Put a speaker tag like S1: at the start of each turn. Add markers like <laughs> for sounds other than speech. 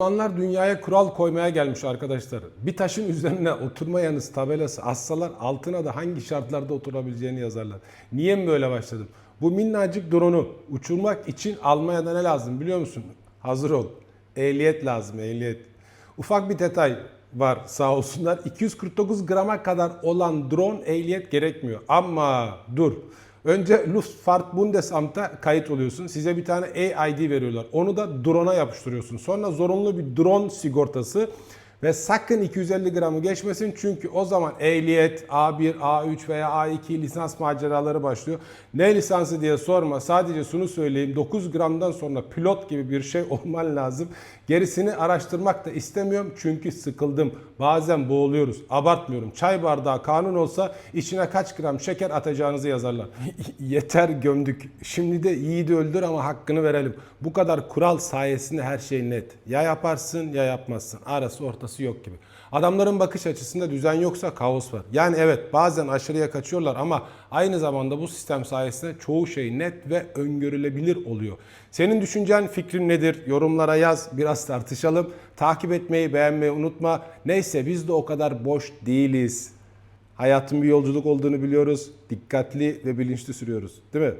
S1: Müslümanlar dünyaya kural koymaya gelmiş arkadaşlar. Bir taşın üzerine oturmayanız tabelası assalar altına da hangi şartlarda oturabileceğini yazarlar. Niye mi böyle başladım? Bu minnacık drone'u uçurmak için Almanya'da ne lazım biliyor musun? Hazır ol. Ehliyet lazım ehliyet. Ufak bir detay var sağ olsunlar. 249 grama kadar olan drone ehliyet gerekmiyor. Ama dur. Önce Luftfahrtbundesamt'a kayıt oluyorsun. Size bir tane AID veriyorlar. Onu da drone'a yapıştırıyorsun. Sonra zorunlu bir drone sigortası ve sakın 250 gramı geçmesin çünkü o zaman ehliyet A1, A3 veya A2 lisans maceraları başlıyor. Ne lisansı diye sorma. Sadece şunu söyleyeyim. 9 gramdan sonra pilot gibi bir şey <laughs> olman lazım. Gerisini araştırmak da istemiyorum çünkü sıkıldım. Bazen boğuluyoruz. Abartmıyorum. Çay bardağı kanun olsa içine kaç gram şeker atacağınızı yazarlar. <laughs> Yeter gömdük. Şimdi de yiğidi öldür ama hakkını verelim. Bu kadar kural sayesinde her şey net. Ya yaparsın ya yapmazsın. Arası ortası yok gibi. Adamların bakış açısında düzen yoksa kaos var. Yani evet bazen aşırıya kaçıyorlar ama aynı zamanda bu sistem sayesinde çoğu şey net ve öngörülebilir oluyor. Senin düşüncen, fikrin nedir? Yorumlara yaz, biraz tartışalım. Takip etmeyi, beğenmeyi unutma. Neyse biz de o kadar boş değiliz. Hayatın bir yolculuk olduğunu biliyoruz. Dikkatli ve bilinçli sürüyoruz. Değil mi?